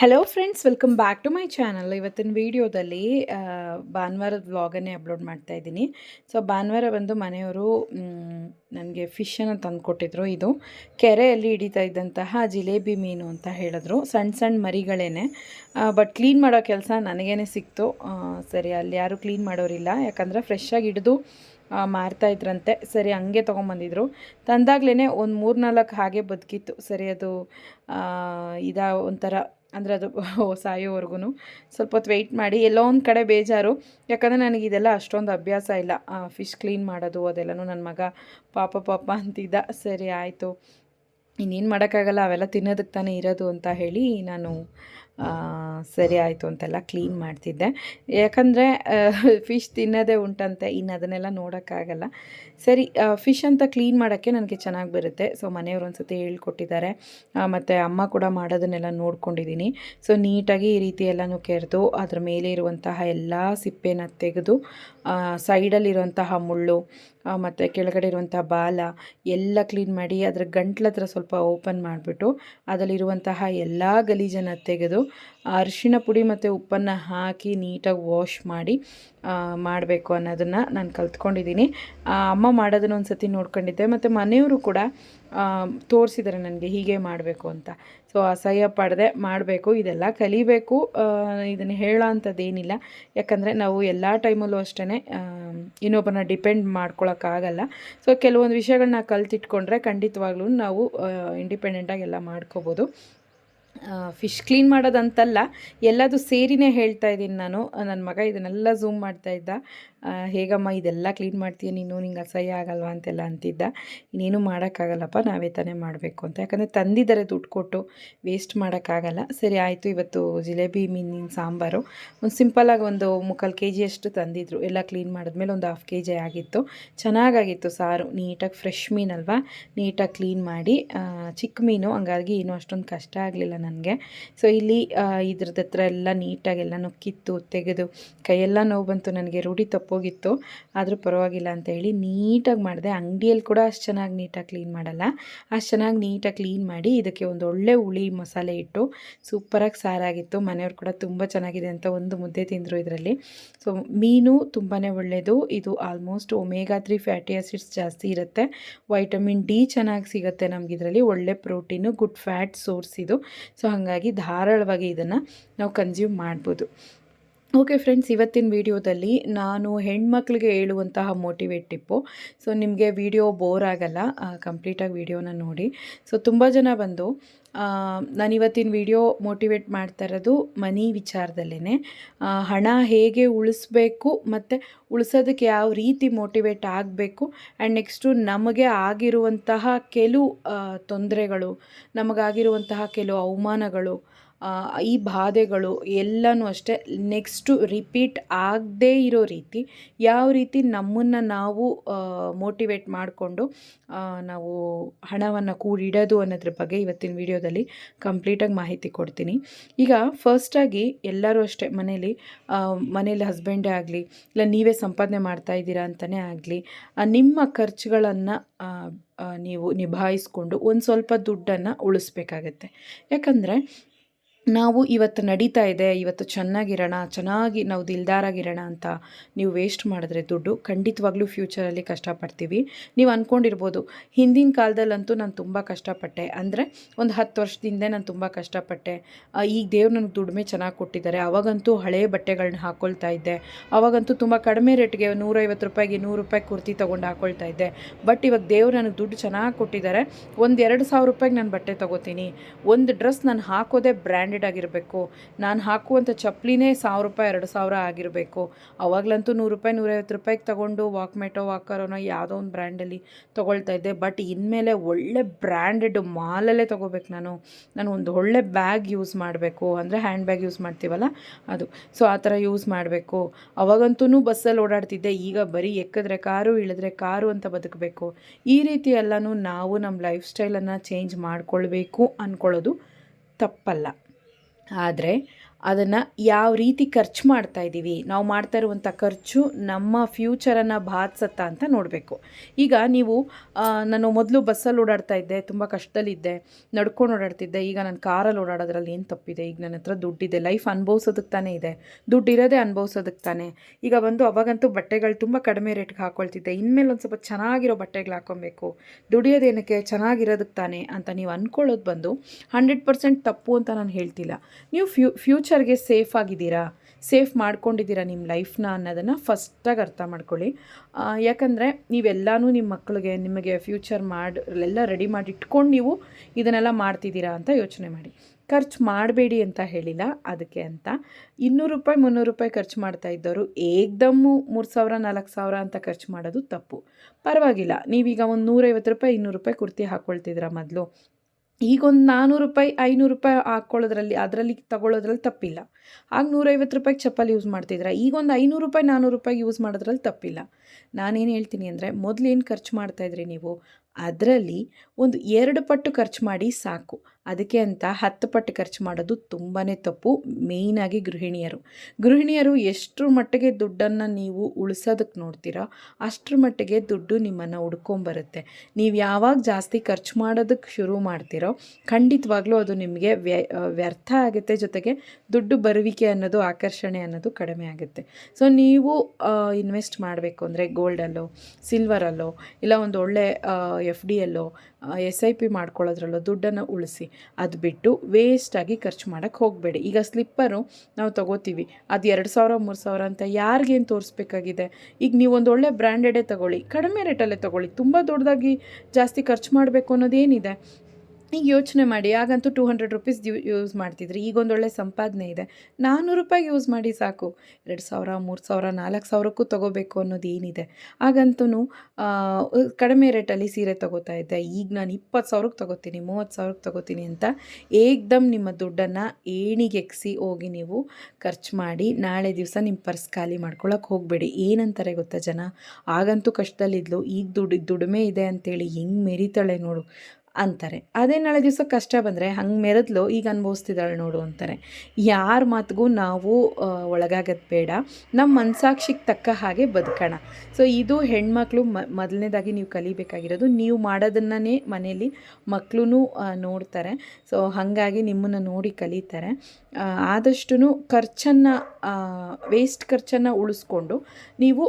Hello friends welcome back to my channel ಇವತ್ತಿನ ವಿಡಿಯೋದಲ್ಲಿ ಭಾನುವಾರದ ವ್ಲಾಗನ್ನೇ ಅಪ್ಲೋಡ್ ಮಾಡ್ತಾ ಇದ್ದೀನಿ. ಸೊ ಭಾನುವಾರ ಬಂದು ಮನೆಯವರು ನನಗೆ ಫಿಶನ್ನು ತಂದುಕೊಟ್ಟಿದ್ರು ಇದು. ಕೆರೆಯಲ್ಲಿ ಹಿಡಿತಾ ಇದ್ದಂತಹ ಜಿಲೇಬಿ ಮೀನು ಅಂತ ಹೇಳಿದ್ರು. ಸಣ್ಣ ಸಣ್ಣ ಮರಿಗಳೇನೆ. ಬಟ್ ಕ್ಲೀನ್ ಮಾಡೋ ಕೆಲಸ ನನಗೇನೆ ಸಿಕ್ತು. ಸರಿ, ಅಲ್ಲಿ ಯಾರೂ ಕ್ಲೀನ್ ಮಾಡೋರಿಲ್ಲ. ಯಾಕಂದರೆ ಫ್ರೆಶ್ಶಾಗಿ ಹಿಡಿದು ಮಾರ್ತಾ ಇದ್ರಂತೆ. ಸರಿ, ಹಂಗೆ ತೊಗೊಂಬಂದಿದ್ರು. ತಂದಾಗ್ಲೇ ಒಂದು ಮೂರು ನಾಲ್ಕು ಹಾಗೆ ಬದುಕಿತ್ತು. ಸರಿ, ಅದು ಇದಾ ಒಂಥರ ಅಂದರೆ ಅದು ಸಾಯೋವರೆಗೂ ಸ್ವಲ್ಪ ಹೊತ್ತು ವೆಯ್ಟ್ ಮಾಡಿ. ಎಲ್ಲೋ ಒಂದು ಕಡೆ ಬೇಜಾರು. ಯಾಕಂದರೆ ನನಗೆ ಇದೆಲ್ಲ ಅಷ್ಟೊಂದು ಅಭ್ಯಾಸ ಇಲ್ಲ. ಫಿಶ್ ಕ್ಲೀನ್ ಮಾಡೋದು ಅದೆಲ್ಲನೂ ನನ್ನ ಮಗ, ಪಾಪ ಪಾಪ ಅಂತಿದ್ದ. ಸರಿ, ಆಯಿತು. ಇನ್ನೇನು ಮಾಡೋಕ್ಕಾಗಲ್ಲ. ಅವೆಲ್ಲ ತಿನ್ನೋದಕ್ಕೆ ತಾನೇ ಇರೋದು ಅಂತ ಹೇಳಿ ನಾನು ಸರಿ ಆಯಿತು ಅಂತೆಲ್ಲ ಕ್ಲೀನ್ ಮಾಡ್ತಿದ್ದೆ. ಯಾಕಂದರೆ ಫಿಶ್ ತಿನ್ನೋದೇ ಉಂಟಂತೆ, ಇನ್ನು ಅದನ್ನೆಲ್ಲ ನೋಡೋಕ್ಕಾಗಲ್ಲ. ಸರಿ ಫಿಶ್ ಅಂತ ಕ್ಲೀನ್ ಮಾಡೋಕ್ಕೆ ನನಗೆ ಚೆನ್ನಾಗಿ ಬರುತ್ತೆ. ಸೊ ಮನೆಯವರು ಒಂದು ಸತಿ ಹೇಳ್ಕೊಟ್ಟಿದ್ದಾರೆ ಮತ್ತು ಅಮ್ಮ ಕೂಡ ಮಾಡೋದನ್ನೆಲ್ಲ ನೋಡ್ಕೊಂಡಿದ್ದೀನಿ. ಸೊ ನೀಟಾಗಿ ಈ ರೀತಿ ಎಲ್ಲನೂ ಕೆರೆದು, ಅದ್ರ ಮೇಲೆ ಇರುವಂತಹ ಎಲ್ಲ ಸಿಪ್ಪೆನ ತೆಗೆದು ಸೈಡಲ್ಲಿರುವಂತಹ ಮುಳ್ಳು ಮತ್ತು ಕೆಳಗಡೆ ಇರುವಂಥ ಬಾಲ ಎಲ್ಲ ಕ್ಲೀನ್ ಮಾಡಿ, ಅದರ ಗಂಟ್ಲ ಹತ್ರ ಸ್ವಲ್ಪ ಓಪನ್ ಮಾಡಿಬಿಟ್ಟು, ಅದರಲ್ಲಿರುವಂತಹ ಎಲ್ಲ ಗಲೀಜನ್ನು ತೆಗೆದು ಅರಿಶಿಣ ಪುಡಿ ಮತ್ತು ಉಪ್ಪನ್ನು ಹಾಕಿ ನೀಟಾಗಿ ವಾಶ್ ಮಾಡಿ ಮಾಡಬೇಕು ಅನ್ನೋದನ್ನು ನಾನು ಕಲ್ತ್ಕೊಂಡಿದ್ದೀನಿ. ಅಮ್ಮ ಮಾಡೋದನ್ನು ಒಂದು ಸತಿ ನೋಡ್ಕೊಂಡಿದ್ದೆ. ಮತ್ತು ಮನೆಯವರು ಕೂಡ ತೋರಿಸಿದ್ದಾರೆ ನನಗೆ ಹೀಗೆ ಮಾಡಬೇಕು ಅಂತ. ಸೊ ಅಸಹ್ಯ ಪಡದೆ, ಮಾಡಬೇಕು. ಇದೆಲ್ಲ ಕಲಿಬೇಕು ಇದನ್ನು ಹೇಳೋ ಅಂಥದ್ದೇನಿಲ್ಲ ಯಾಕಂದರೆ ನಾವು ಎಲ್ಲ ಟೈಮಲ್ಲೂ ಅಷ್ಟೇ ಇನ್ನೊಬ್ಬರನ್ನ ಡಿಪೆಂಡ್ ಮಾಡ್ಕೊಳಕ್ಕಾಗಲ್ಲ ಸೊ ಕೆಲವೊಂದು ವಿಷಯಗಳನ್ನ ಕಲ್ತಿಟ್ಕೊಂಡ್ರೆ ಖಂಡಿತವಾಗ್ಲೂ ನಾವು ಇಂಡಿಪೆಂಡೆಂಟಾಗಿ ಎಲ್ಲ ಮಾಡ್ಕೋಬೋದು. ಫಿಶ್ ಕ್ಲೀನ್ ಮಾಡೋದಂತಲ್ಲ ಎಲ್ಲದೂ ಸೇರಿನೇ ಹೇಳ್ತಾ ಇದ್ದೀನಿ ನಾನು. ನನ್ನ ಮಗ ಇದನ್ನೆಲ್ಲ ಝೂಮ್ ಮಾಡ್ತಾ ಇದ್ದ. ಹೇಗಮ್ಮ, ಇದೆಲ್ಲ ಕ್ಲೀನ್ ಮಾಡ್ತೀಯ? ನೀನು ನಿಂಗೆ ಅಸಹ್ಯ ಆಗಲ್ವ? ಅಂತೆಲ್ಲ ಅಂತಿದ್ದ. ಇನ್ನೇನು ಮಾಡೋಕ್ಕಾಗಲ್ಲಪ್ಪ, ನಾವೇ ತಾನೇ ಮಾಡಬೇಕು ಅಂತ. ಯಾಕಂದರೆ ತಂದಿದ್ದಾರೆ ದುಡ್ಡು ಕೊಟ್ಟು ವೇಸ್ಟ್ ಮಾಡೋಕ್ಕಾಗಲ್ಲ. ಸರಿ, ಆಯಿತು, ಇವತ್ತು ಜಿಲೇಬಿ ಮೀನಿನ ಸಾಂಬಾರು. ಒಂದು ಸಿಂಪಲಾಗಿ ಒಂದು ಮುಕ್ಕಾಲು ಕೆ ಜಿಯಷ್ಟು ತಂದಿದ್ರು. ಎಲ್ಲ ಕ್ಲೀನ್ ಮಾಡಿದ್ಮೇಲೆ ಒಂದು ಹಾಫ್ ಕೆ ಜಿ ಆಗಿತ್ತು. ಚೆನ್ನಾಗಾಗಿತ್ತು ಸಾರು. ನೀಟಾಗಿ ಫ್ರೆಶ್ ಮೀನಲ್ವಾ ನೀಟಾಗಿ ಕ್ಲೀನ್ ಮಾಡಿ ಚಿಕ್ಕ ಮೀನು. ಹಂಗಾಗಿ ಏನೂ ಅಷ್ಟೊಂದು ಕಷ್ಟ ಆಗಲಿಲ್ಲ ನನಗೆ. ಸೊ ಇಲ್ಲಿ ಇದ್ರದ ಹತ್ರ ಎಲ್ಲ ನೀಟಾಗಿ ಎಲ್ಲ ನುಕ್ಕಿತ್ತು, ತೆಗೆದು, ಕೈಯೆಲ್ಲ ನೋವು ಬಂತು. ನನಗೆ ರೂಢಿ ತಪ್ಪೋಗಿತ್ತು ಆದರೂ ಪರವಾಗಿಲ್ಲ ಅಂತ ಹೇಳಿ ನೀಟಾಗಿ ಮಾಡಿದೆ. ಅಂಗಡಿಯಲ್ಲಿ ಕೂಡ ಅಷ್ಟು ಚೆನ್ನಾಗಿ ನೀಟಾಗಿ ಕ್ಲೀನ್ ಮಾಡಲ್ಲ. ಅಷ್ಟು ಚೆನ್ನಾಗಿ ನೀಟಾಗಿ ಕ್ಲೀನ್ ಮಾಡಿ ಇದಕ್ಕೆ ಒಂದು ಒಳ್ಳೆ ಹುಳಿ ಮಸಾಲೆ ಇಟ್ಟು ಸೂಪರಾಗಿ ಸಾರಾಗಿತ್ತು. ಮನೆಯವ್ರು ಕೂಡ ತುಂಬ ಚೆನ್ನಾಗಿದೆ ಅಂತ ಒಂದು ಮುದ್ದೆ ತಿಂದರು ಇದರಲ್ಲಿ. ಸೊ ಮೀನು ತುಂಬಾ ಒಳ್ಳೆಯದು. ಇದು almost omega three fatty acids ಜಾಸ್ತಿ ಇರುತ್ತೆ. ವೈಟಮಿನ್ ಡಿ ಚೆನ್ನಾಗಿ ಸಿಗುತ್ತೆ ನಮ್ಗೆ ಇದರಲ್ಲಿ. ಒಳ್ಳೆ ಪ್ರೋಟೀನು ಗುಡ್ ಫ್ಯಾಟ್ ಸೋರ್ಸ್ ಇದು. ಸೊ ಹಾಗಾಗಿ ಧಾರಾಳವಾಗಿ ಇದನ್ನು ನಾವು ಕನ್ಸ್ಯೂಮ್ ಮಾಡ್ಬೋದು. ಓಕೆ ಫ್ರೆಂಡ್ಸ್ ಇವತ್ತಿನ ವಿಡಿಯೋದಲ್ಲಿ ನಾನು ಹೆಣ್ಮಕ್ಳಿಗೆ ಹೇಳುವಂತಹ ಮೋಟಿವೇಟ್ ಟಿಪ್ಪು ಸೊ ನಿಮಗೆ ವಿಡಿಯೋ ಬೋರ್ ಆಗಲ್ಲ ಕಂಪ್ಲೀಟಾಗಿ ವಿಡಿಯೋನ ನೋಡಿ. ಸೊ ತುಂಬ ಜನ ಬಂದು ನಾನು ಇವತ್ತಿನ ವಿಡಿಯೋ ಮೋಟಿವೇಟ್ ಮಾಡ್ತಾ ಇರೋದು ಮನಿ ವಿಚಾರದಲ್ಲೇ ಹಣ ಹೇಗೆ ಉಳಿಸ್ಬೇಕು ಮತ್ತು ಉಳಿಸೋದಕ್ಕೆ ಯಾವ ರೀತಿ ಮೋಟಿವೇಟ್ ಆಗಬೇಕು? ಆ್ಯಂಡ್ ನೆಕ್ಸ್ಟು ನಮಗೆ ಆಗಿರುವಂತಹ ಕೆಲವು ತೊಂದರೆಗಳು, ನಮಗಾಗಿರುವಂತಹ ಕೆಲವು ಅವಮಾನಗಳು ಈ ಬಾಧೆಗಳು ಎಲ್ಲನೂ ಅಷ್ಟೇ ನೆಕ್ಸ್ಟು ರಿಪೀಟ್ ಆಗದೇ ಇರೋ ರೀತಿ ಯಾವ ರೀತಿ ನಮ್ಮನ್ನು ನಾವು ಮೋಟಿವೇಟ್ ಮಾಡಿಕೊಂಡು ನಾವು ಹಣವನ್ನು ಕೂಡಿಡೋದು ಅನ್ನೋದ್ರ ಬಗ್ಗೆ ಇವತ್ತಿನ ವಿಡಿಯೋದಲ್ಲಿ ಕಂಪ್ಲೀಟಾಗಿ ಮಾಹಿತಿ ಕೊಡ್ತೀನಿ. ಈಗ ಫಸ್ಟಾಗಿ ಎಲ್ಲರೂ ಅಷ್ಟೇ ಮನೇಲಿ ಮನೇಲಿ ಹಸ್ಬೆಂಡೇ ಆಗಲಿ, ಇಲ್ಲ ನೀವೇ ಸಂಪಾದನೆ ಮಾಡ್ತಾ ಇದ್ದೀರಾ ಅಂತಲೇ ಆಗಲಿ ನಿಮ್ಮ ಖರ್ಚುಗಳನ್ನು ನೀವು ನಿಭಾಯಿಸ್ಕೊಂಡು ಒಂದು ಸ್ವಲ್ಪ ದುಡ್ಡನ್ನು ಉಳಿಸ್ಬೇಕಾಗತ್ತೆ. ಯಾಕಂದರೆ ನಾವು ಇವತ್ತು ನಡೀತಾ ಇದೆ, ಇವತ್ತು ಚೆನ್ನಾಗಿರೋಣ, ಚೆನ್ನಾಗಿ ನಾವು ದಿಲ್ದಾರಾಗಿರೋಣ ಅಂತ ನೀವು ವೇಸ್ಟ್ ಮಾಡಿದ್ರೆ ದುಡ್ಡು ಖಂಡಿತವಾಗ್ಲೂ ಫ್ಯೂಚರಲ್ಲಿ ಕಷ್ಟಪಡ್ತೀವಿ. ನೀವು ಅಂದ್ಕೊಂಡಿರ್ಬೋದು ಹಿಂದಿನ ಕಾಲದಲ್ಲಂತೂ ನಾನು ತುಂಬ ಕಷ್ಟಪಟ್ಟೆ. ಅಂದರೆ ಒಂದು ಹತ್ತು ವರ್ಷದಿಂದ ನಾನು ತುಂಬ ಕಷ್ಟಪಟ್ಟೆ. ಈಗ ದೇವ್ರು ನನಗೆ ದುಡಿಮೆ ಚೆನ್ನಾಗಿ ಕೊಟ್ಟಿದ್ದಾರೆ. ಅವಾಗಂತೂ ಹಳೆಯ ಬಟ್ಟೆಗಳನ್ನ ಹಾಕ್ಕೊಳ್ತಾ ಇದ್ದೆ. ಅವಾಗಂತೂ ತುಂಬ ಕಡಿಮೆ ರೇಟ್ಗೆ ನೂರೈವತ್ತು ರೂಪಾಯಿಗೆ ನೂರು ರೂಪಾಯಿ ಕುರ್ತಿ ತೊಗೊಂಡು ಹಾಕ್ಕೊಳ್ತಾ ಇದ್ದೆ. ಬಟ್ ಇವಾಗ ದೇವ್ರು ನನಗೆ ದುಡ್ಡು ಚೆನ್ನಾಗಿ ಕೊಟ್ಟಿದ್ದಾರೆ. ಒಂದು ಎರಡು ಸಾವಿರ ರೂಪಾಯಿಗೆ ನಾನು ಬಟ್ಟೆ ತೊಗೋತೀನಿ. ಒಂದು ಡ್ರೆಸ್ ನಾನು ಹಾಕೋದೇ ಬ್ರ್ಯಾಂಡೆಡ್ ಆಗಿರಬೇಕು. ನಾನು ಹಾಕುವಂಥ ಚಪ್ಪಲಿನೇ ಸಾವಿರ ರೂಪಾಯಿ, ಎರಡು ಸಾವಿರ ಆಗಿರಬೇಕು. ಅವಾಗಲಂತೂ ನೂರು ರೂಪಾಯಿ, ನೂರೈವತ್ತು ರೂಪಾಯಿಗೆ ತೊಗೊಂಡು ವಾಕರ್ ವಾಕರೋನೋ ಯಾವುದೋ ಒಂದು ಬ್ರ್ಯಾಂಡಲ್ಲಿ ತೊಗೊಳ್ತಾ ಇದ್ದೆ. ಬಟ್ ಇನ್ಮೇಲೆ ಒಳ್ಳೆ ಬ್ರ್ಯಾಂಡೆಡ್ ಮಾಲಲ್ಲೇ ತೊಗೋಬೇಕು ನಾನು. ನಾನು ಒಂದು ಒಳ್ಳೆ ಬ್ಯಾಗ್ ಯೂಸ್ ಮಾಡಬೇಕು. ಅಂದರೆ ಹ್ಯಾಂಡ್ ಬ್ಯಾಗ್ ಯೂಸ್ ಮಾಡ್ತೀವಲ್ಲ ಅದು. ಸೊ ಆ ಥರ ಯೂಸ್ ಮಾಡಬೇಕು. ಅವಾಗಂತೂ ಬಸ್ಸಲ್ಲಿ ಓಡಾಡ್ತಿದ್ದೆ. ಈಗ ಬರೀ ಎಕ್ಕಿದ್ರೆ ಕಾರು, ಇಳಿದ್ರೆ ಕಾರು ಅಂತ ಬದುಕಬೇಕು. ಈ ರೀತಿ ಎಲ್ಲನೂ ನಾವು ನಮ್ಮ ಲೈಫ್ ಸ್ಟೈಲನ್ನು ಚೇಂಜ್ ಮಾಡಿಕೊಳ್ಬೇಕು ಅಂದ್ಕೊಳ್ಳೋದು ತಪ್ಪಲ್ಲ. ಆದರೆ ಅದನ್ನು ಯಾವ ರೀತಿ ಖರ್ಚು ಮಾಡ್ತಾ ಇದ್ದೀವಿ ನಾವು ಮಾಡ್ತಾ ಇರುವಂಥ ಖರ್ಚು ನಮ್ಮ ಫ್ಯೂಚರನ್ನು ಬಾಧಿಸತ್ತಾ ಅಂತ ನೋಡಬೇಕು. ಈಗ ನೀವು ನಾನು ಮೊದಲು ಬಸ್ಸಲ್ಲಿ ಓಡಾಡ್ತಾ ಇದ್ದೆ, ತುಂಬ ಕಷ್ಟದಲ್ಲಿದ್ದೆ, ನಡ್ಕೊಂಡು ಓಡಾಡ್ತಿದ್ದೆ, ಈಗ ನಾನು ಕಾರಲ್ಲಿ ಓಡಾಡೋದ್ರಲ್ಲಿ ಏನು ತಪ್ಪಿದೆ? ಈಗ ನನ್ನ ಹತ್ರ ದುಡ್ಡಿದೆ ಲೈಫ್ ಅನುಭವಿಸೋದಕ್ಕೆ ತಾನೇ ಇದೆ. ದುಡ್ಡು ಇರೋದೇ ಅನುಭವಿಸೋದಕ್ಕೆ ತಾನೇ. ಈಗ ಬಂದು ಅವಾಗಂತೂ ಬಟ್ಟೆಗಳು ತುಂಬ ಕಡಿಮೆ ರೇಟ್ಗೆ ಹಾಕ್ಕೊಳ್ತಿದ್ದೆ ಇನ್ಮೇಲೆ ಒಂದು ಸ್ವಲ್ಪ ಚೆನ್ನಾಗಿರೋ ಬಟ್ಟೆಗಳು ಹಾಕ್ಕೊಬೇಕು ದುಡಿಯೋದೇನಕ್ಕೆ ಚೆನ್ನಾಗಿರೋದಕ್ಕೆ ತಾನೇ ಅಂತ ನೀವು ಅಂದ್ಕೊಳ್ಳೋದು ಬಂದು ಹಂಡ್ರೆಡ್ ಪರ್ಸೆಂಟ್ ತಪ್ಪು ಅಂತ ನಾನು ಹೇಳ್ತಿಲ್ಲ. ನೀವು ಫ್ಯೂ ಫ್ಯೂಚರ್ಗೆ ಸೇಫ್ ಆಗಿದ್ದೀರಾ? ಸೇಫ್ ಮಾಡ್ಕೊಂಡಿದ್ದೀರಾ ನಿಮ್ಮ ಲೈಫ್ನ ಅನ್ನೋದನ್ನು ಫಸ್ಟಾಗಿ ಅರ್ಥ ಮಾಡ್ಕೊಳ್ಳಿ. ಯಾಕಂದರೆ ನೀವೆಲ್ಲನೂ ನಿಮ್ಮ ಮಕ್ಕಳಿಗೆ ನಿಮಗೆ ಫ್ಯೂಚರ್ ಮಾಡಿ, ಎಲ್ಲ ರೆಡಿ ಮಾಡಿ ಇಟ್ಕೊಂಡು ನೀವು ಇದನ್ನೆಲ್ಲ ಮಾಡ್ತಿದ್ದೀರಾ ಅಂತ ಯೋಚನೆ ಮಾಡಿ. ಖರ್ಚು ಮಾಡಬೇಡಿ ಅಂತ ಹೇಳಿಲ್ಲ. ಅದಕ್ಕೆ ಅಂತ. ಇನ್ನೂರು ರೂಪಾಯಿ, ಮುನ್ನೂರು ರೂಪಾಯಿ ಖರ್ಚು ಮಾಡ್ತಾ ಇದ್ದವರು ಏಕ್ದಮ್ಮು ಮೂರು ಸಾವಿರ, ನಾಲ್ಕು ಸಾವಿರ ಅಂತ ಖರ್ಚು ಮಾಡೋದು ತಪ್ಪು. ಪರವಾಗಿಲ್ಲ. ನೀವೀಗ ಒಂದು ನೂರೈವತ್ತು ರೂಪಾಯಿ, ಇನ್ನೂರು ರೂಪಾಯಿ ಕುರ್ತಿ ಹಾಕ್ಕೊಳ್ತಿದ್ದೀರಾ ಮೊದಲು. ಈಗ ಒಂದು ನಾನ್ನೂರು ರೂಪಾಯಿ, ಐನೂರು ರೂಪಾಯಿ ಹಾಕ್ಕೊಳ್ಳೋದ್ರಲ್ಲಿ ಅದರಲ್ಲಿ ತಗೊಳ್ಳೋದ್ರಲ್ಲಿ ತಪ್ಪಿಲ್ಲ. ಆಗ ನೂರೈವತ್ತು ರೂಪಾಯಿಗೆ ಚಪ್ಪಲಿ ಯೂಸ್ ಮಾಡ್ತಿದ್ರ? ಈಗೊಂದು ಐನೂರು ರೂಪಾಯಿ ನಾನ್ನೂರು ರೂಪಾಯಿಗೆ ಯೂಸ್ ಮಾಡೋದ್ರಲ್ಲಿ ತಪ್ಪಿಲ್ಲ. ನಾನೇನು ಹೇಳ್ತೀನಿ ಅಂದರೆ ಮೊದಲು ಏನು ಖರ್ಚು ಮಾಡ್ತಾಯಿದ್ರಿ ನೀವು? ಅದರಲ್ಲಿ ಒಂದು ಎರಡು ಪಟ್ಟು ಖರ್ಚು ಮಾಡಿ ಸಾಕು. ಅದಕ್ಕೆ ಅಂತ ಹತ್ತು ಪಟ್ಟು ಖರ್ಚು ಮಾಡೋದು ತುಂಬಾ ತಪ್ಪು. ಮೇಯ್ನಾಗಿ ಗೃಹಿಣಿಯರು. ಗೃಹಿಣಿಯರು ಎಷ್ಟರ ಮಟ್ಟಿಗೆ ದುಡ್ಡನ್ನು ನೀವು ಉಳಿಸೋದಕ್ಕೆ ನೋಡ್ತೀರೋ ಅಷ್ಟರ ಮಟ್ಟಿಗೆ ದುಡ್ಡು ನಿಮ್ಮನ್ನು ಹುಡ್ಕೊಂಬರುತ್ತೆ. ನೀವು ಯಾವಾಗ ಜಾಸ್ತಿ ಖರ್ಚು ಮಾಡೋದಕ್ಕೆ ಶುರು ಮಾಡ್ತೀರೋ ಖಂಡಿತವಾಗ್ಲೂ ಅದು ನಿಮಗೆ ವ್ಯ ವ್ಯರ್ಥ ಆಗುತ್ತೆ. ಜೊತೆಗೆ ದುಡ್ಡು ಬರುವಿಕೆ ಅನ್ನೋದು, ಆಕರ್ಷಣೆ ಅನ್ನೋದು ಕಡಿಮೆ ಆಗುತ್ತೆ. ಸೊ ನೀವು ಇನ್ವೆಸ್ಟ್ ಮಾಡಬೇಕು ಅಂದರೆ ಗೋಲ್ಡಲ್ಲೋ ಸಿಲ್ವರಲ್ಲೋ ಇಲ್ಲ ಒಂದು ಒಳ್ಳೆ ಎಫ್ ಡಿ ಎಲ್ಲೋ ಎಸ್ ಐ ಪಿ ಮಾಡ್ಕೊಳ್ಳೋದ್ರಲ್ಲೋ ದುಡ್ಡನ್ನು ಉಳಿಸಿ. ಅದು ಬಿಟ್ಟು ವೇಸ್ಟಾಗಿ ಖರ್ಚು ಮಾಡೋಕ್ಕೆ ಹೋಗಬೇಡಿ. ಈಗ ಸ್ಲಿಪ್ಪರು ನಾವು ತೊಗೋತೀವಿ. ಅದು ಎರಡು ಸಾವಿರ, ಮೂರು ಸಾವಿರ ಅಂತ ಯಾರಿಗೇನು ತೋರಿಸ್ಬೇಕಾಗಿದೆ? ಈಗ ನೀವು ಒಂದು ಒಳ್ಳೆ ಬ್ರ್ಯಾಂಡೆಡೇ ತಗೊಳ್ಳಿ, ಕಡಿಮೆ ರೇಟಲ್ಲೇ ತಗೊಳ್ಳಿ. ತುಂಬ ದೊಡ್ಡದಾಗಿ ಜಾಸ್ತಿ ಖರ್ಚು ಮಾಡಬೇಕು ಅನ್ನೋದೇನಿದೆ. ಈಗ ಯೋಚನೆ ಮಾಡಿ ಆಗಂತೂ ಟೂ ಹಂಡ್ರೆಡ್ ರುಪೀಸ್ ಯೂಸ್ ಮಾಡ್ತಿದ್ರಿ ಈಗ ಒಂದು ಒಳ್ಳೆ ಸಂಪಾದನೆ ಇದೆ ನಾನ್ನೂರು ರೂಪಾಯಿಗೆ ಯೂಸ್ ಮಾಡಿ ಸಾಕು, ಎರಡು ಸಾವಿರ, ಮೂರು ಸಾವಿರ, ನಾಲ್ಕು ಸಾವಿರಕ್ಕೂ ತೊಗೋಬೇಕು ಅನ್ನೋದು ಏನಿದೆ? ಆಗಂತೂ ಕಡಿಮೆ ರೇಟಲ್ಲಿ ಸೀರೆ ತೊಗೋತಾ ಇದ್ದೆ, ಈಗ ನಾನು ಇಪ್ಪತ್ತು ಸಾವಿರಕ್ಕೆ ತೊಗೋತೀನಿ, ಮೂವತ್ತು ಸಾವಿರಕ್ಕೆ ತೊಗೋತೀನಿ ಅಂತ ಏಕ್ದಮ್ ನಿಮ್ಮ ದುಡ್ಡನ್ನು ಏಣಿಗೆಕ್ಸಿ ಹೋಗಿ ನೀವು ಖರ್ಚು ಮಾಡಿ, ನಾಳೆ ದಿವಸ ನಿಮ್ಮ ಪರ್ಸ್ ಖಾಲಿ ಮಾಡ್ಕೊಳಕ್ಕೆ ಹೋಗಬೇಡಿ. ಏನಂತಾರೆ ಗೊತ್ತಾ ಜನ? ಆಗಂತೂ ಕಷ್ಟದಲ್ಲಿದ್ಲು, ಈಗ ದುಡ್ಡು ದುಡಿಮೆ ಇದೆ ಅಂತೇಳಿ ಹೆಂಗೆ ಮೆರಿತಾಳೆ ನೋಡು ಅಂತಾರೆ. ಅದೇ ನಾಳೆ ದಿವಸ ಕಷ್ಟ ಬಂದರೆ ಹಂಗೆ ಮೆರೆದ್ಲು ಈಗ ಅನುಭವಿಸ್ತಿದ್ದಾಳೆ ನೋಡು ಅಂತಾರೆ. ಯಾರ ಮಾತಿಗೂ ನಾವು ಒಳಗಾಗೋದು ಬೇಡ. ನಮ್ಮ ಮನಸಾಕ್ಷಿಗೆ ತಕ್ಕ ಹಾಗೆ ಬದುಕೋಣ. ಸೊ ಇದು ಹೆಣ್ಮಕ್ಳು ಮೊದಲನೇದಾಗಿ ನೀವು ಕಲಿಬೇಕಾಗಿರೋದು. ನೀವು ಮಾಡೋದನ್ನೇ ಮನೆಯಲ್ಲಿ ಮಕ್ಕಳು ನೋಡ್ತಾರೆ. ಸೊ ಹಾಗಾಗಿ ನಿಮ್ಮನ್ನು ನೋಡಿ ಕಲಿತಾರೆ. ಆದಷ್ಟು ಖರ್ಚನ್ನು ವೇಸ್ಟ್ ಖರ್ಚನ್ನು ಉಳಿಸ್ಕೊಂಡು ನೀವು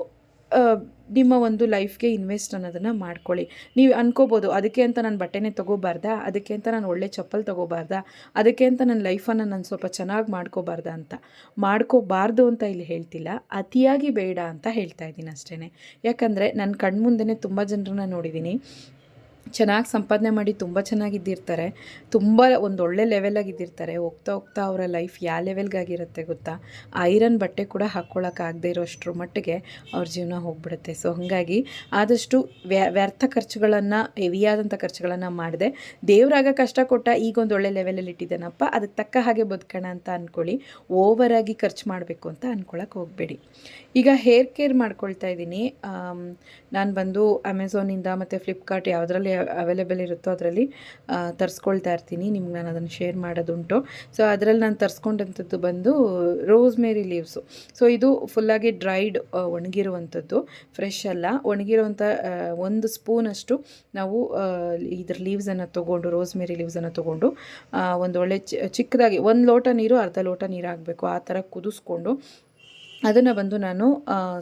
ನಿಮ್ಮ ಒಂದು ಲೈಫ್ಗೆ ಇನ್ವೆಸ್ಟ್ ಅನ್ನೋದನ್ನು ಮಾಡ್ಕೊಳ್ಳಿ. ನೀವು ಅನ್ಕೋಬೋದು, ಅದಕ್ಕೆ ಅಂತ ನಾನು ಬಟ್ಟೆನೇ ತೊಗೋಬಾರ್ದಾ? ಅದಕ್ಕೆ ಅಂತ ನಾನು ಒಳ್ಳೆ ಚಪ್ಪಲ್ ತೊಗೋಬಾರ್ದಾ? ಅದಕ್ಕೆ ಅಂತ ನನ್ನ ಲೈಫನ್ನು ನಾನು ಸ್ವಲ್ಪ ಚೆನ್ನಾಗಿ ಮಾಡ್ಕೋಬಾರ್ದಾ ಅಂತ? ಮಾಡ್ಕೋಬಾರ್ದು ಅಂತ ಇಲ್ಲಿ ಹೇಳ್ತಿಲ್ಲ. ಅತಿಯಾಗಿ ಬೇಡ ಅಂತ ಹೇಳ್ತಾ ಇದ್ದೀನಿ ಅಷ್ಟೇ ಯಾಕಂದರೆ ನನ್ನ ಕಣ್ಮುಂದೆ ತುಂಬ ಜನರನ್ನ ನೋಡಿದ್ದೀನಿ. ಚೆನ್ನಾಗಿ ಸಂಪಾದನೆ ಮಾಡಿ ತುಂಬ ಚೆನ್ನಾಗಿದ್ದಿರ್ತಾರೆ ತುಂಬ ಒಂದು ಒಳ್ಳೆ ಲೆವೆಲಾಗಿದ್ದಿರ್ತಾರೆ ಹೋಗ್ತಾ ಹೋಗ್ತಾ ಅವರ ಲೈಫ್ ಯಾವ ಲೆವೆಲ್ಗಾಗಿರುತ್ತೆ ಗೊತ್ತಾ? ಐರನ್ ಬಟ್ಟೆ ಕೂಡ ಹಾಕ್ಕೊಳ್ಳೋಕ್ಕಾಗದೇ ಇರೋಷ್ಟರ ಮಟ್ಟಿಗೆ ಅವ್ರ ಜೀವನ ಹೋಗ್ಬಿಡುತ್ತೆ. ಸೊ ಹಾಗಾಗಿ ಆದಷ್ಟು ವ್ಯ, ವ್ಯರ್ಥ ಖರ್ಚುಗಳನ್ನು ಹೆವಿಯಾದಂಥ ಖರ್ಚುಗಳನ್ನು ಮಾಡಿದೆ. ದೇವರಾಗ ಕಷ್ಟ ಕೊಟ್ಟ ಈಗ ಒಂದು ಒಳ್ಳೆ ಲೆವೆಲಲ್ಲಿ ಇಟ್ಟಿದ್ದಾನಪ್ಪ? ಅದಕ್ಕೆ ತಕ್ಕ ಹಾಗೆ ಬದುಕೋಣ ಅಂತ ಅಂದ್ಕೊಳ್ಳಿ ಓವರಾಗಿ ಖರ್ಚು ಮಾಡಬೇಕು ಅಂತ ಅಂದ್ಕೊಳ್ಳೋಕೆ ಹೋಗಬೇಡಿ. ಈಗ ಹೇರ್ ಕೇರ್ ಮಾಡ್ಕೊಳ್ತಾ ಇದ್ದೀನಿ. ನಾನು ಬಂದು ಅಮೆಝಾನಿಂದ ಮತ್ತು ಫ್ಲಿಪ್ಕಾರ್ಟ್ ಯಾವುದರಲ್ಲಿ ಅವೈಲೇಬಲ್ ಇರುತ್ತೋ ಅದರಲ್ಲಿ ತರಿಸ್ಕೊಳ್ತಾ ಇರ್ತೀನಿ. ನಿಮ್ಗೆ ನಾನು ಅದನ್ನು ಶೇರ್ ಮಾಡೋದುಂಟು. ಸೊ ಅದರಲ್ಲಿ ನಾನು ತರಿಸ್ಕೊಂಡಂಥದ್ದು ಬಂದು ರೋಸ್ಮೇರಿ ಲೀವ್ಸು ಸೊ ಇದು ಫುಲ್ಲಾಗಿ ಡ್ರೈಡ್ ಒಣಗಿರುವಂಥದ್ದು. ಫ್ರೆಶ್ ಅಲ್ಲ. ಒಣಗಿರುವಂಥ ಒಂದು ಸ್ಪೂನಷ್ಟು ನಾವು ಇದ್ರ ಲೀವ್ಸನ್ನು ತೊಗೊಂಡು ರೋಸ್ಮೇರಿ ಲೀವ್ಸನ್ನು ತೊಗೊಂಡು ಒಂದು ಒಳ್ಳೆ ಚಿಕ್ಕದಾಗಿ, ಒಂದು ಲೋಟ ನೀರು, ಅರ್ಧ ಲೋಟ ನೀರು ಹಾಕಬೇಕು ಆ ಥರ ಕುದಿಸ್ಕೊಂಡು ಅದನ್ನು ಬಂದು ನಾನು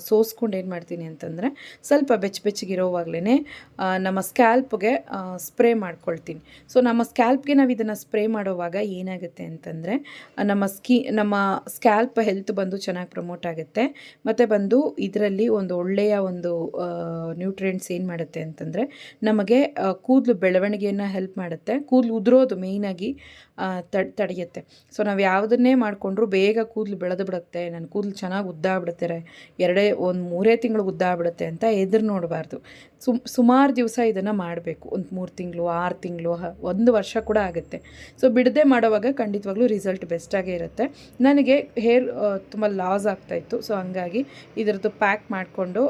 ಸೋಸ್ಕೊಂಡು ಏನು ಮಾಡ್ತೀನಿ ಅಂತಂದರೆ, ಸ್ವಲ್ಪ ಬೆಚ್ಚ ಬೆಚ್ಚಗಿರೋವಾಗಲೇ ನಮ್ಮ ಸ್ಕ್ಯಾಲ್ಪ್ಗೆ ಸ್ಪ್ರೇ ಮಾಡ್ಕೊಳ್ತೀನಿ. ಸೊ, ನಮ್ಮ ಸ್ಕ್ಯಾಲ್ಪ್ಗೆ ನಾವು ಇದನ್ನು ಸ್ಪ್ರೇ ಮಾಡೋವಾಗ ಏನಾಗುತ್ತೆ ಅಂತಂದರೆ, ನಮ್ಮ ಸ್ಕಿ, ನಮ್ಮ ಸ್ಕ್ಯಾಲ್ಪ್ ಹೆಲ್ತ್ ಬಂದು ಚೆನ್ನಾಗಿ ಪ್ರಮೋಟ್ ಆಗುತ್ತೆ. ಮತ್ತು ಬಂದು ಇದರಲ್ಲಿ ಒಂದು ಒಳ್ಳೆಯ ಒಂದು ನ್ಯೂಟ್ರಿಯೆಂಟ್ಸ್ ಏನು ಮಾಡುತ್ತೆ ಅಂತಂದರೆ, ನಮಗೆ ಕೂದಲು ಬೆಳವಣಿಗೆಯನ್ನು ಹೆಲ್ಪ್ ಮಾಡುತ್ತೆ. ಕೂದಲು ಉದುರೋದು ಮೇಯ್ನಾಗಿ ತಡ್, ತಡೆಯುತ್ತೆ. ಸೊ ನಾವು ಯಾವುದನ್ನೇ ಮಾಡಿಕೊಂಡ್ರು ಬೇಗ ಕೂದಲು ಬೆಳೆದು ಬಿಡುತ್ತೆ ನನ್ನ ಕೂದಲು ಚೆನ್ನಾಗಿ ಉದ್ದ ಬಿಡುತ್ತೆ ಎರಡೇ, ಒಂದು ಮೂರೇ ತಿಂಗಳು ಉದ್ದ ಬಿಡುತ್ತೆ ಅಂತ ಎದುರು ನೋಡಬಾರ್ದು. ಸುಮ್, ಸುಮಾರು ದಿವಸ ಇದನ್ನು ಮಾಡಬೇಕು, ಒಂದು ಮೂರು ತಿಂಗಳು, ಆರು ತಿಂಗಳು ಒಂದು ವರ್ಷ ಕೂಡ ಆಗುತ್ತೆ. ಸೊ ಬಿಡದೆ ಮಾಡೋವಾಗ ಖಂಡಿತವಾಗ್ಲೂ ರಿಸಲ್ಟ್ ಬೆಸ್ಟಾಗೇ ಇರುತ್ತೆ. ನನಗೆ ಹೇರ್ ತುಂಬ ಲಾಸ್ ಆಗ್ತಾಯಿತ್ತು ಸೊ ಹಂಗಾಗಿ ಇದರದ್ದು ಪ್ಯಾಕ್ ಮಾಡಿಕೊಂಡು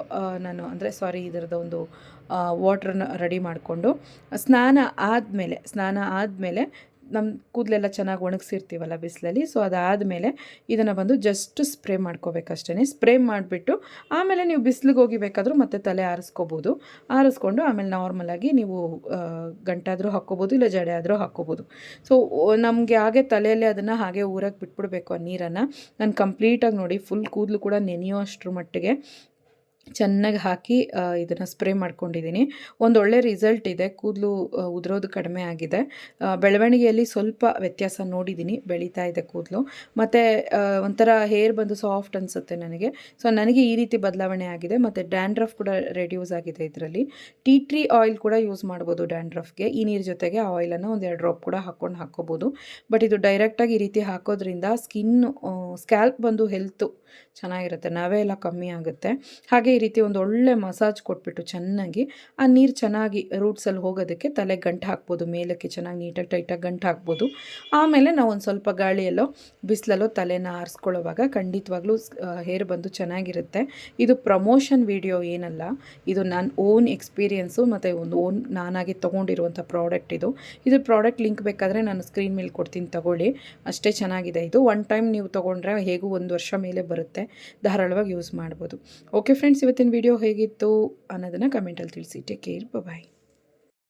ನಾನು ಅಂದರೆ ಸಾರಿ ಇದರದ್ದು ಒಂದು ವಾಟ್ರನ್ನ ರೆಡಿ ಮಾಡಿಕೊಂಡು, ಸ್ನಾನ ಆದಮೇಲೆ ಸ್ನಾನ ಆದಮೇಲೆ ನಮ್ಮ ಕೂದಲೆಲ್ಲ ಚೆನ್ನಾಗಿ ಒಣಗಿಸಿರ್ತೀವಲ್ಲ ಬಿಸಿಲಲ್ಲಿ ಸೊ ಅದಾದಮೇಲೆ ಇದನ್ನು ಬಂದು ಜಸ್ಟ್ ಸ್ಪ್ರೇ ಮಾಡ್ಕೋಬೇಕಷ್ಟೇ ಸ್ಪ್ರೇ ಮಾಡಿಬಿಟ್ಟು ಆಮೇಲೆ ನೀವು ಬಿಸಿಲಿಗೆ ಹೋಗಿ ಬೇಕಾದರೂ ಮತ್ತೆ ತಲೆ ಆರಿಸ್ಕೋಬೋದು. ಆರಿಸ್ಕೊಂಡು ಆಮೇಲೆ ನಾರ್ಮಲಾಗಿ ನೀವು ಗಂಟಾದರೂ ಹಾಕ್ಕೋಬೋದು, ಇಲ್ಲ ಜಡೆ ಆದರೂ ಹಾಕ್ಕೋಬೋದು ಸೊ ನಮಗೆ ಹಾಗೆ ತಲೆಯಲ್ಲಿ ಅದನ್ನು ಹಾಗೆ ಊರಕ್ಕೆ ಬಿಟ್ಬಿಡ್ಬೇಕು ಆ ನೀರನ್ನು. ನಾನು ಕಂಪ್ಲೀಟಾಗಿ ನೋಡಿ ಫುಲ್ ಕೂದಲು ಕೂಡ ನೆನೆಯೋ ಅಷ್ಟರ ಮಟ್ಟಿಗೆ ಚೆನ್ನಾಗಿ ಹಾಕಿ ಇದನ್ನು ಸ್ಪ್ರೇ ಮಾಡ್ಕೊಂಡಿದ್ದೀನಿ ಒಂದು ಒಳ್ಳೆ ರಿಸಲ್ಟ್ ಇದೆ. ಕೂದಲು ಉದುರೋದು ಕಡಿಮೆ ಆಗಿದೆ. ಬೆಳವಣಿಗೆಯಲ್ಲಿ ಸ್ವಲ್ಪ ವ್ಯತ್ಯಾಸ ನೋಡಿದ್ದೀನಿ ಬೆಳೀತಾ ಇದೆ ಕೂದಲು. ಮತ್ತು ಒಂಥರ ಹೇರ್ ಬಂದು ಸಾಫ್ಟ್ ಅನಿಸುತ್ತೆ ನನಗೆ. ಸೊ, ನನಗೆ ಈ ರೀತಿ ಬದಲಾವಣೆ ಆಗಿದೆ. ಮತ್ತು ಡ್ಯಾಂಡ್ರಫ್ ಕೂಡ ರೆಡ್ಯೂಸ್ ಆಗಿದೆ ಇದರಲ್ಲಿ. ಟೀ ಟ್ರೀ ಆಯಿಲ್ ಕೂಡ ಯೂಸ್ ಮಾಡ್ಬೋದು ಡ್ಯಾಂಡ್ರಫ್ಗೆ. ಈ ನೀರು ಜೊತೆಗೆ ಆಯಿಲನ್ನು ಒಂದು ಎರಡು ಡ್ರಾಪ್ ಕೂಡ ಹಾಕ್ಕೊಂಡು ಹಾಕ್ಕೋಬೋದು ಬಟ್ ಇದು ಡೈರೆಕ್ಟಾಗಿ ಈ ರೀತಿ ಹಾಕೋದ್ರಿಂದ ಸ್ಕಿನ್ ಸ್ಕ್ಯಾಲ್ಪ್ ಬಂದು ಹೆಲ್ತು ಚೆನ್ನಾಗಿರುತ್ತೆ, ನವೆ ಎಲ್ಲ ಕಮ್ಮಿ ಆಗುತ್ತೆ. ಹಾಗೆ ಈ ರೀತಿ ಒಂದು ಒಳ್ಳೆ ಮಸಾಜ್ ಕೊಟ್ಬಿಟ್ಟು ಚೆನ್ನಾಗಿ, ಆ ನೀರು ಚೆನ್ನಾಗಿ ರೂಟ್ಸಲ್ಲಿ ಹೋಗೋದಕ್ಕೆ ತಲೆ ಗಂಟು ಹಾಕ್ಬೋದು, ಮೇಲಕ್ಕೆ ಚೆನ್ನಾಗಿ ನೀಟಾಗಿ ಟೈಟಾಗಿ ಗಂಟು ಹಾಕ್ಬೋದು. ಆಮೇಲೆ ನಾವು ಒಂದು ಸ್ವಲ್ಪ ಗಾಳಿಯಲ್ಲೋ, ಬಿಸಿಲಲ್ಲೋ ತಲೆನ ಆರಿಸ್ಕೊಳ್ಳೋವಾಗ ಖಂಡಿತವಾಗ್ಲೂ ಹೇರ್ ಬಂದು ಚೆನ್ನಾಗಿರುತ್ತೆ. ಇದು ಪ್ರಮೋಷನ್ ವಿಡಿಯೋ ಏನಲ್ಲ, ಇದು ನನ್ನ ಓನ್ ಎಕ್ಸ್ಪೀರಿಯೆನ್ಸು ಮತ್ತು ಒಂದು ಓನ್ ನಾನಾಗಿ ತೊಗೊಂಡಿರುವಂಥ ಪ್ರಾಡಕ್ಟ್ ಇದು. ಇದು ಪ್ರಾಡಕ್ಟ್ ಲಿಂಕ್ ಬೇಕಾದರೆ ನಾನು ಸ್ಕ್ರೀನ್ ಮೇಲೆ ಕೊಡ್ತೀನಿ, ತಗೊಳ್ಳಿ. ಅಷ್ಟೇ ಚೆನ್ನಾಗಿದೆ. ಇದು ಒನ್ ಟೈಮ್ ನೀವು ತೊಗೊಂಡ್ರೆ ಹೇಗೂ ಒಂದು ವರ್ಷ ಮೇಲೆ ಬರುತ್ತೆ. ಧಾರಾಳವಾಗಿ ಯೂಸ್ ಮಾಡ್ಬೋದು. ಓಕೆ ಫ್ರೆಂಡ್ಸ್ ಇವತ್ತಿನ ವಿಡಿಯೋ ಹೇಗಿತ್ತು ಅನ್ನೋದನ್ನು ಕಮೆಂಟಲ್ಲಿ ತಿಳಿಸಿ. Take care bye